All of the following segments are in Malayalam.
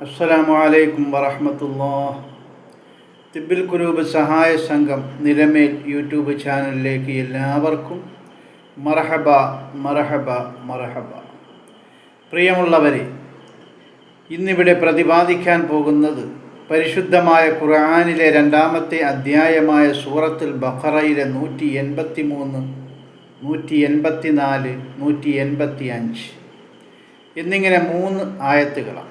അസ്സലാമു അലൈക്കും വറഹമത്തുല്ലാ തിബിൽ കുരൂബ് സഹായ സംഘം നിലമേൽ യൂട്യൂബ് ചാനലിലേക്ക് എല്ലാവർക്കും മറഹബ മറഹബ മറഹബ പ്രിയമുള്ളവരെ ഇന്നിവിടെ പ്രതിപാദിക്കാൻ പോകുന്നത് പരിശുദ്ധമായ ഖുർആാനിലെ രണ്ടാമത്തെ അധ്യായമായ സൂറത്തിൽ ബഖറയിലെ നൂറ്റി എൺപത്തി മൂന്ന് നൂറ്റി എൺപത്തി നാല് നൂറ്റി എൺപത്തി അഞ്ച് എന്നിങ്ങനെ മൂന്ന് ആയത്തുകളാണ്.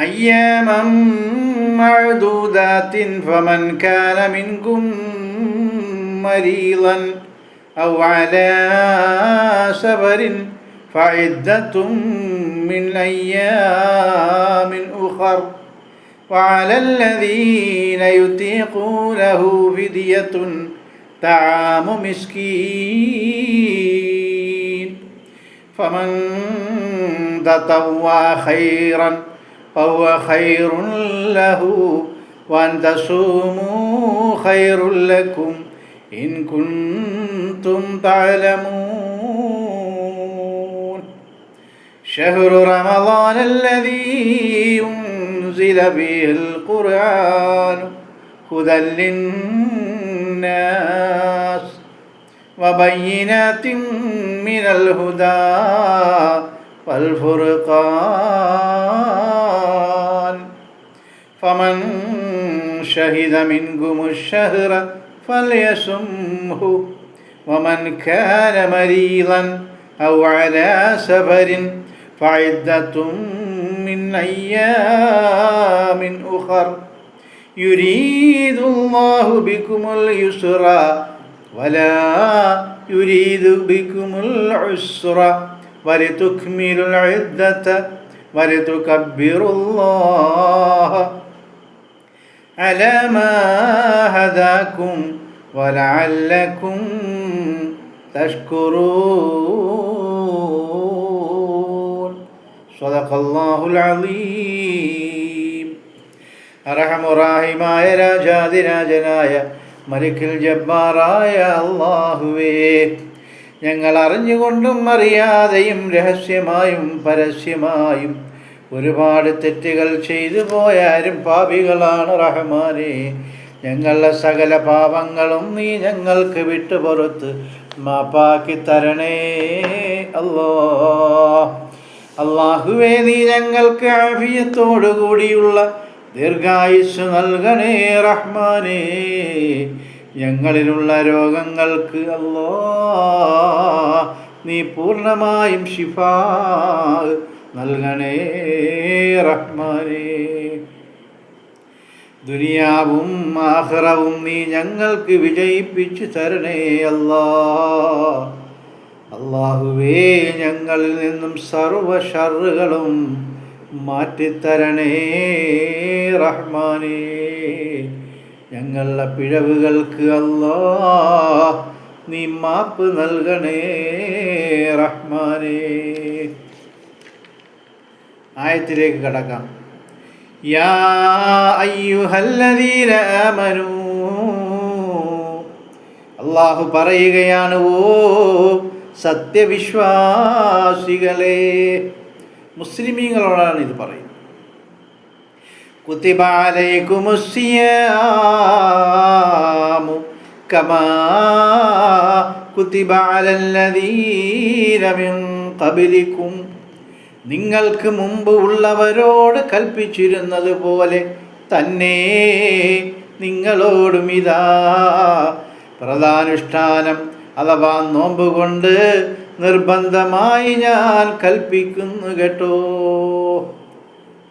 أياما معدودات فمن كان منكم مريضا أو على سفر فعدة من أيام أخر. وعلى الذين يطيقونه فدية طعام مسكين. فمن تطوع خيرا فهو خير له وأن تصوموا خير لكم إن كنتم تعلمون. شهر رمضان الذي أنزل به القرآن هدى للناس وبينات من الهدى والفرقان. فمن شهد منكم الشهر فليسمه ومن كان مريضا أو على سفر فعدة من أيام أخر. يريد الله بكم اليسر ولا يريد بكم العسر. ولتكملوا العدة ولتكبروا الله على ما هداكم ولعلكم تشكرون صدق الله العظيم അറഹമുറാഹിമായ രാജാതിരാജനായ മലിക്കിൽ ജബ്ബാറായ അള്ളാഹുവേ ഞങ്ങൾ അറിഞ്ഞുകൊണ്ടും അറിയാതെയും രഹസ്യമായും പരസ്യമായും ഒരുപാട് തെറ്റുകൾ ചെയ്തു പോയാരും പാപികളാണ് റഹ്മാനെ. ഞങ്ങളുടെ സകല പാപങ്ങളും നീ ഞങ്ങൾക്ക് വിട്ടു പുറത്ത് മാപ്പാക്കി തരണേ അല്ലോ. അള്ളാഹുവേ നീ ഞങ്ങൾക്ക് ആഫിയത്തോടു കൂടിയുള്ള ദീർഘായുസ് നൽകണേ റഹ്മാനേ. ഞങ്ങളിലുള്ള രോഗങ്ങൾക്ക് അല്ലോ നീ പൂർണമായും ഷിഫ നൽകണേ റഹ്മാനേ. ദുനിയാവും ആഹ്റവും നീ ഞങ്ങൾക്ക് വിജയിപ്പിച്ചു തരണേ അല്ലാ. അള്ളാഹുവേ ഞങ്ങളിൽ നിന്നും സർവ ഷറുകളും മാറ്റിത്തരണേ റഹ്മാനേ. ഞങ്ങളുടെ പിഴവുകൾക്ക് അല്ലാ നീ മാപ്പ് നൽകണേ റഹ്മാനേ. ആയത്തിലേക്ക് കടക്കാം. യാ അയ്യുഹല്ലദീന ആമനൂ. അള്ളാഹു പറയുകയാണ് ഓ സത്യവിശ്വാസികളെ. മുസ്ലിമീങ്ങളോടാണ് ഇത് പറയുന്നത്. കുത്തിബാലയ്ക്കുമുസിയാമു കമാ കുത്തിബാലല്ലദീരമിൻ കബിലിക്കും നിങ്ങൾക്ക് മുമ്പ് ഉള്ളവരോട് കൽപ്പിച്ചിരുന്നത് പോലെ തന്നെ നിങ്ങളോടും ഇതാ പ്രധാനുഷ്ഠാനം അഥവാ നോമ്പ് കൊണ്ട് നിർബന്ധമായി ഞാൻ കൽപ്പിക്കുന്നു കേട്ടോ.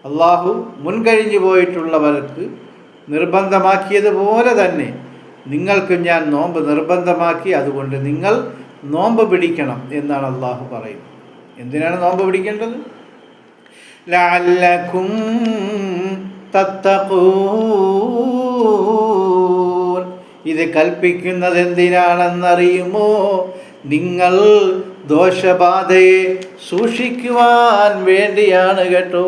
അള്ളാഹു മുൻകഴിഞ്ഞു പോയിട്ടുള്ളവർക്ക് നിർബന്ധമാക്കിയതുപോലെ തന്നെ നിങ്ങൾക്ക് ഞാൻ നോമ്പ് നിർബന്ധമാക്കി അതുകൊണ്ട് നിങ്ങൾ നോമ്പ് പിടിക്കണം എന്നാണ് അള്ളാഹു പറയുന്നത്. എന്തിനാണ് നോമ്പ് പിടിക്കേണ്ടത്? തത്തഖൂൻ. ഇത് കൽപ്പിക്കുന്നത് എന്തിനാണെന്നറിയുമോ? നിങ്ങൾ ദോഷബാധയെ സൂക്ഷിക്കുവാൻ വേണ്ടിയാണ് കേട്ടോ.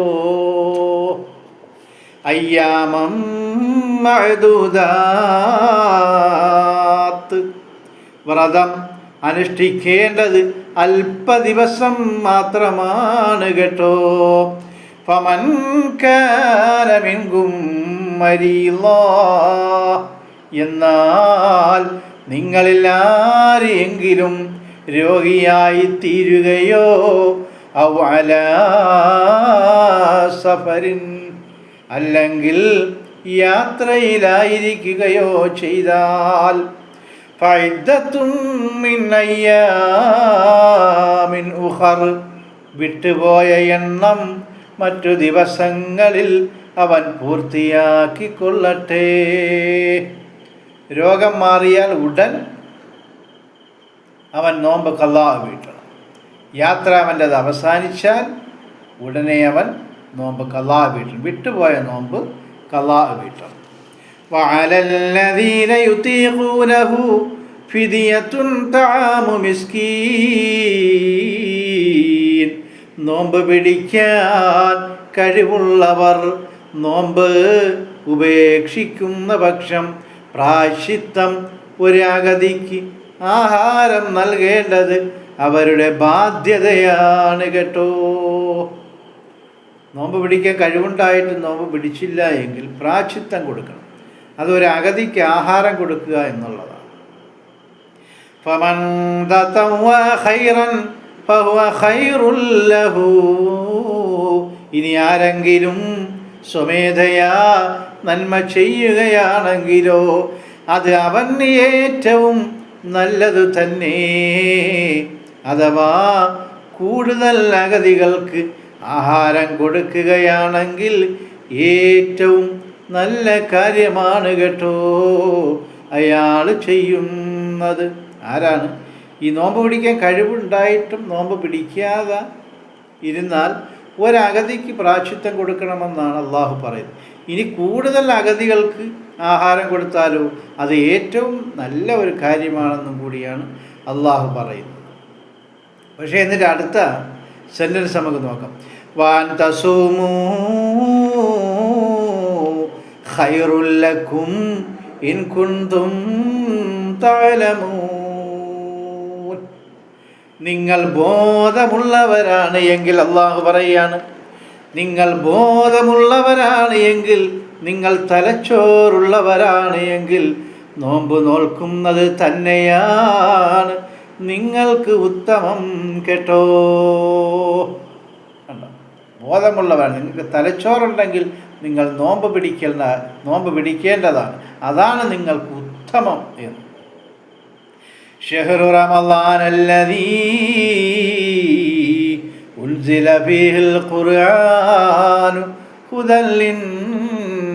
അയ്യാമം മഴദൂതാത്ത് വ്രതം അനുഷ്ഠിക്കേണ്ടത് അല്പ ദിവസം മാത്രമാണ് കേട്ടോ. ഫമൻ കാന എന്നാൽ നിങ്ങളിൽ ആരെങ്കിലും രോഗിയായി തീരുകയോ അവല സഫരിൻ. അല്ലെങ്കിൽ യാത്രയിലായിരിക്കുകയോ ചെയ്താൽ മിൻ അയ്യാമിൻ ഉഖർ വിട്ടുപോയ എണ്ണം മറ്റു ദിവസങ്ങളിൽ അവൻ പൂർത്തിയാക്കിക്കൊള്ളട്ടെ രോഗം മാറിയാൽ ഉടൻ അവൻ നോമ്പ് കല്ലാ വീട്ടണം യാത്ര അവൻ്റെത് അവസാനിച്ചാൽ ഉടനെ അവൻ നോമ്പ് കല്ലാ വീട്ടണം വിട്ടുപോയ നോമ്പ് കല്ലാ വീട്ടണം وعلى الذين يطيقونه ഫിദിയത്തുൻ താമു നോമ്പ് പിടിക്കാൻ കഴിവുള്ളവർ നോമ്പ് ഉപേക്ഷിക്കുന്ന പക്ഷം പ്രാശിത്തം ഒരാഗതിക്ക് ആഹാരം നൽകേണ്ടത് അവരുടെ ബാധ്യതയാണ് കേട്ടോ. നോമ്പ് പിടിക്കാൻ കഴിവുണ്ടായിട്ട് നോമ്പ് പിടിച്ചില്ല എങ്കിൽ പ്രാശിത്തം കൊടുക്കണം. അതൊരു അഗതിക്ക് ആഹാരം കൊടുക്കുക എന്നുള്ളതാണ്. فمن تطوع خيرا فهو خير له ഇനി ആരെങ്കിലും സ്വമേധയാ നന്മ ചെയ്യുകയാണെങ്കിലോ അത് അവന് ഏറ്റവും നല്ലത് തന്നെ അഥവാ കൂടുതൽ അഗതികൾക്ക് ആഹാരം കൊടുക്കുകയാണെങ്കിൽ ഏറ്റവും നല്ല കാര്യമാണ് കേട്ടോ അയാൾ ചെയ്യുന്നത് ആരാണ്? ഈ നോമ്പ് പിടിക്കാൻ കഴിവുണ്ടായിട്ടും നോമ്പ് പിടിക്കാതെ ഇരുന്നാൽ ഒരഗതിക്ക് പ്രാശിത്വം കൊടുക്കണമെന്നാണ് അള്ളാഹു പറയുന്നത്. ഇനി കൂടുതൽ അഗതികൾക്ക് ആഹാരം കൊടുത്താലോ അത് ഏറ്റവും നല്ല ഒരു കാര്യമാണെന്നും കൂടിയാണ് അള്ളാഹു പറയുന്നത്. പക്ഷേ എന്നിട്ട് അടുത്ത സെന്റൻസ് നമുക്ക് നോക്കാം. വാൻ തസൂമൂ ഖൈറുല്ലക്കും ഇൻ കുന്തും തഅലമൂൻ നിങ്ങൾ ബോധമുള്ളവരാണ് എങ്കിൽ അള്ളാഹു പറയാണ് നിങ്ങൾ ബോധമുള്ളവരാണ് എങ്കിൽ നിങ്ങൾ തലച്ചോറുള്ളവരാണ് എങ്കിൽ നോമ്പ് നോൽക്കുന്നത് തന്നെയാണ്. നിങ്ങൾക്ക് ഉത്തമം കേട്ടോ. ബോധമുള്ളവരാണ്. നിങ്ങൾക്ക് തലച്ചോറുണ്ടെങ്കിൽ നിങ്ങൾ നോമ്പ് പിടിക്കേണ്ട നോമ്പ് പിടിക്കേണ്ടതാണ്. അതാണ് നിങ്ങൾക്ക് ഉത്തമം എന്ന്. ഷെഹ്റു റമളാൻ الذي أنزل فيه القرآن هدى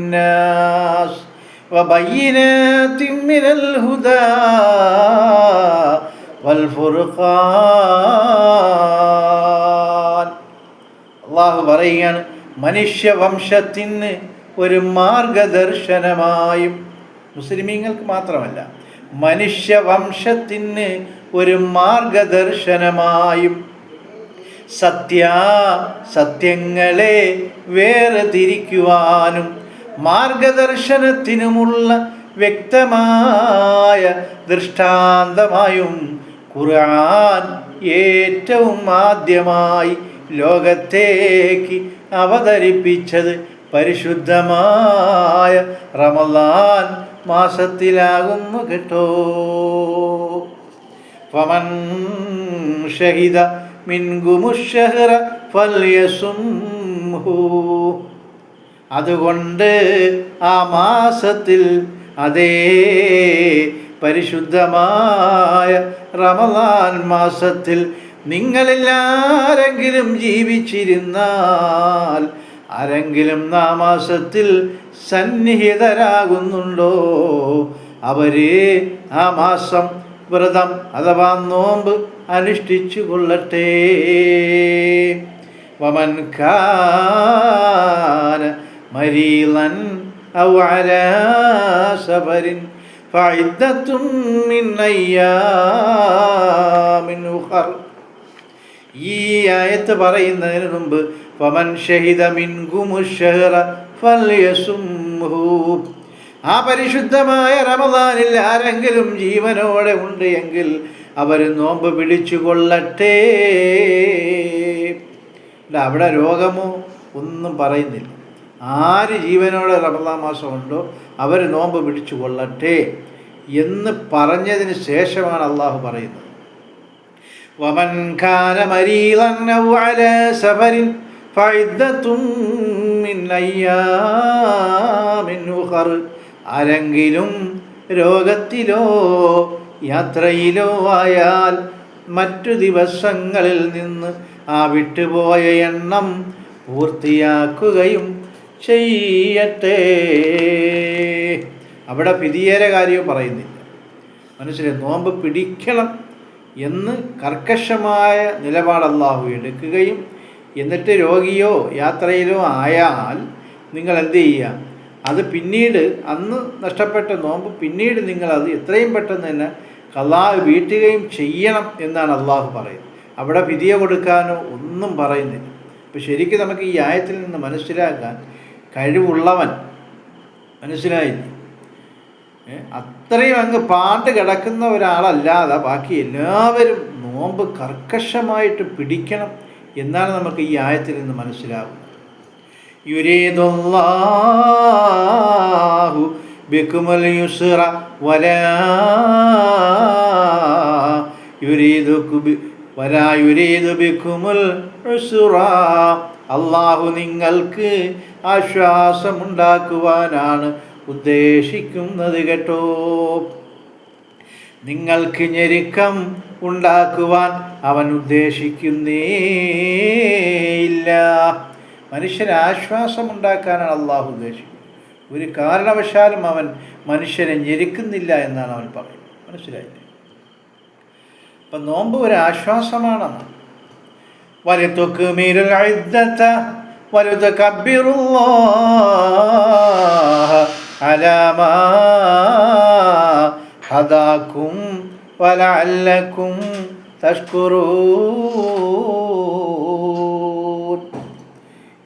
للناس وبينات من الهدى والفرقان അള്ളാഹു പറയുകയാണ് മനുഷ്യവംശത്തിന് ഒരു മാർഗദർശനമായും മുസ്ലിമീങ്ങൾക്ക് മാത്രമല്ല മനുഷ്യവംശത്തിന് ഒരു മാർഗദർശനമായും സത്യ സത്യങ്ങളെ വേറെ വേർതിരിക്കുവാനും മാർഗദർശനത്തിനുമുള്ള വ്യക്തമായ ദൃഷ്ടാന്തമായും ഖുർആൻ ഏറ്റവും ആദ്യമായി ലോകത്തേക്ക് അവതരിപ്പിച്ചത് പരിശുദ്ധമായ റമലാൻ മാസത്തിലാകുന്നു കേട്ടോ. ഫമൻ ഷഹിദ മിൻകുമുഷഹറ ഫല്യസുംഹു. അതുകൊണ്ട് ആ മാസത്തിൽ അതേ പരിശുദ്ധമായ റമദാൻ മാസത്തിൽ നിങ്ങളിലാരെങ്കിലും ജീവിച്ചിരുന്നാൽ ആരെങ്കിലും ആ മാസത്തിൽ സന്നിഹിതരാകുന്നുണ്ടോ അവര് ആ മാസം വ്രതം അഥവാ നോമ്പ് അനുഷ്ഠിച്ചു കൊള്ളട്ടെ വമൻ കാന മരീളൻ ഔ അലാ സഫരിൻ فعدة من أيام أخر ഈ ആയത്ത് പറയുന്നതിന് മുമ്പ് ഫമൻ ഷഹിദ ആ പരിശുദ്ധമായ റമദാനിൽ ആരെങ്കിലും ജീവനോടെ ഉണ്ട് എങ്കിൽ അവർ നോമ്പ് പിടിച്ചു കൊള്ളട്ടെ അവിടെ രോഗമോ ഒന്നും പറയുന്നില്ല. ആര് ജീവനോടെ റമദാൻ മാസം ഉണ്ടോ അവർ നോമ്പ് പിടിച്ചു കൊള്ളട്ടെ എന്ന് പറഞ്ഞതിന് ശേഷമാണ് അള്ളാഹു പറയുന്നത്. വമൻ كان مريضا أو على سفر فعدة മിൻ أيام أخر ആരെങ്കിലും രോഗത്തിലോ യാത്രയിലോ ആയാൽ മറ്റു ദിവസങ്ങളിൽ നിന്ന് ആ വിട്ടുപോയ എണ്ണം പൂർത്തിയാക്കുകയും ചെയ്യട്ടെ. അവിടെ പിതിയേരെ കാര്യവും പറയുന്നില്ല. മനുഷ്യരെ നോമ്പ് പിടിക്കണം. എന്ന് കർക്കശമായ നിലപാട് അള്ളാഹു എടുക്കുകയും എന്നിട്ട് രോഗിയോ യാത്രയിലോ ആയാൽ നിങ്ങൾ എന്ത് ചെയ്യുക? അത് പിന്നീട് അന്ന് നഷ്ടപ്പെട്ട നോമ്പ് പിന്നീട് നിങ്ങൾ അത് എത്രയും പെട്ടെന്ന് തന്നെ കള്ളാഹ് വീട്ടുകയും ചെയ്യണം എന്നാണ് അള്ളാഹു പറയുന്നത്. അവിടെ വിധിയ കൊടുക്കാനോ ഒന്നും പറയുന്നില്ല. അപ്പോൾ ശരിക്കും നമുക്ക് ഈ ആയത്തിൽ നിന്ന് മനസ്സിലാക്കാൻ കഴിവുള്ളവൻ മനസ്സിലായില്ല? അത്രയും അങ്ങ് പാണ്ട് കിടക്കുന്ന ഒരാളല്ലാതെ ബാക്കി എല്ലാവരും നോമ്പ് കർക്കശമായിട്ട് പിടിക്കണം എന്നാണ് നമുക്ക് ഈ ആയത്തിൽ നിന്ന് മനസ്സിലാവുന്നത്. യുരീദുല്ലാഹു ബിക്കുമൽ യുസ്റ വലാ യുരീദു വലാ യുരീദു ബിക്കുമുൽ അള്ളാഹു നിങ്ങൾക്ക് ആശ്വാസമുണ്ടാക്കുവാനാണ് ഉദ്ദേശിക്കുന്നത് കേട്ടോ. നിങ്ങൾക്ക് ഞെരുക്കം ഉണ്ടാക്കുവാൻ അവൻ ഉദ്ദേശിക്കുന്നേയില്ല മനുഷ്യന് ആശ്വാസമുണ്ടാക്കാനാണ് അള്ളാഹു ഉദ്ദേശിക്കുന്നത്. ഒരു കാരണവശാലും അവൻ മനുഷ്യനെ ഞെരുക്കുന്നില്ല എന്നാണ് അവൻ പറയുന്നത്. മനസ്സിലായില്ലേ? അപ്പം നോമ്പ് ഒരു ആശ്വാസമാണെന്ന്. വലുത്തൊക്ക് മീരുൽ വലുത് കബീറുള്ള അലമാ ഹദാക്കും വലഅല്ലക്കും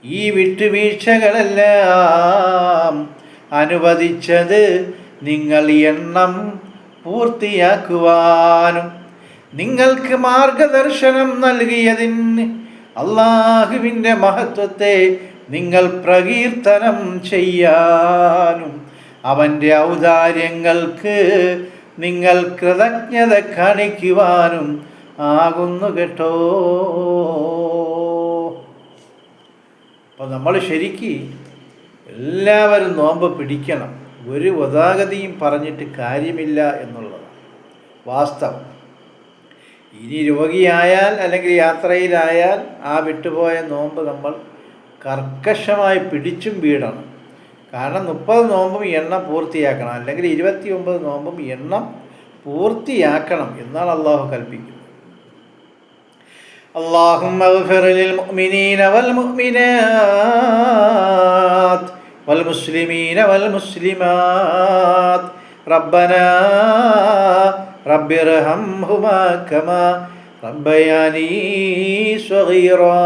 ഈ വിട്ടുവീഴ്ചകളെല്ലാം അനുവദിച്ചത് നിങ്ങൾ എണ്ണം പൂർത്തിയാക്കുവാനും നിങ്ങൾക്ക് മാർഗദർശനം നൽകിയതിന് അള്ളാഹുവിന്റെ മഹത്വത്തെ നിങ്ങൾ പ്രകീർത്തനം ചെയ്യാനും അവന്റെ ഔദാര്യങ്ങൾക്ക് നിങ്ങൾ കൃതജ്ഞത കാണിക്കുവാനും ആകുന്നു കേട്ടോ. അപ്പോൾ നമ്മൾ ശരിക്ക് എല്ലാവരും നോമ്പ് പിടിക്കണം. ഒരു വതാഗതിയും പറഞ്ഞിട്ട് കാര്യമില്ല എന്നുള്ളതാണ്. വാസ്തവം. ഇനി രോഗിയായാൽ അല്ലെങ്കിൽ യാത്രയിലായാൽ ആ വിട്ടുപോയ നോമ്പ് നമ്മൾ കർക്കശമായി പിടിച്ചും വീടണം കാരണം മുപ്പത് നോമ്പും എണ്ണം പൂർത്തിയാക്കണം അല്ലെങ്കിൽ ഇരുപത്തി ഒമ്പത് നോമ്പും എണ്ണം പൂർത്തിയാക്കണം എന്നാണ് അള്ളാഹു കൽപ്പിക്കുന്നത് اللهم اغفر للمؤمنين والمؤمنات والمسلمين والمسلمات ربنا رب ارحمهما كما ربياني صغيرا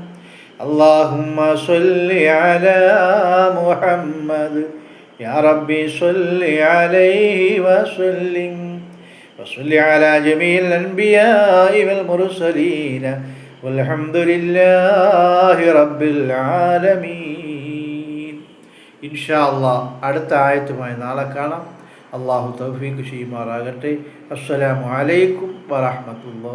اللهم صل على محمد يا ربي صل عليه وسلم وصل على جميع الأنبياء والمرسلين والحمد لله رب العالمين إن شاء الله അടുത്ത ആയത്തുമായി നാളെ കാണാം അള്ളാഹു തൗഫീഖ് ചെയ്യുമാറാകട്ടെ അസ്സലാമു അലൈക്കും വറഹമത്തുള്ള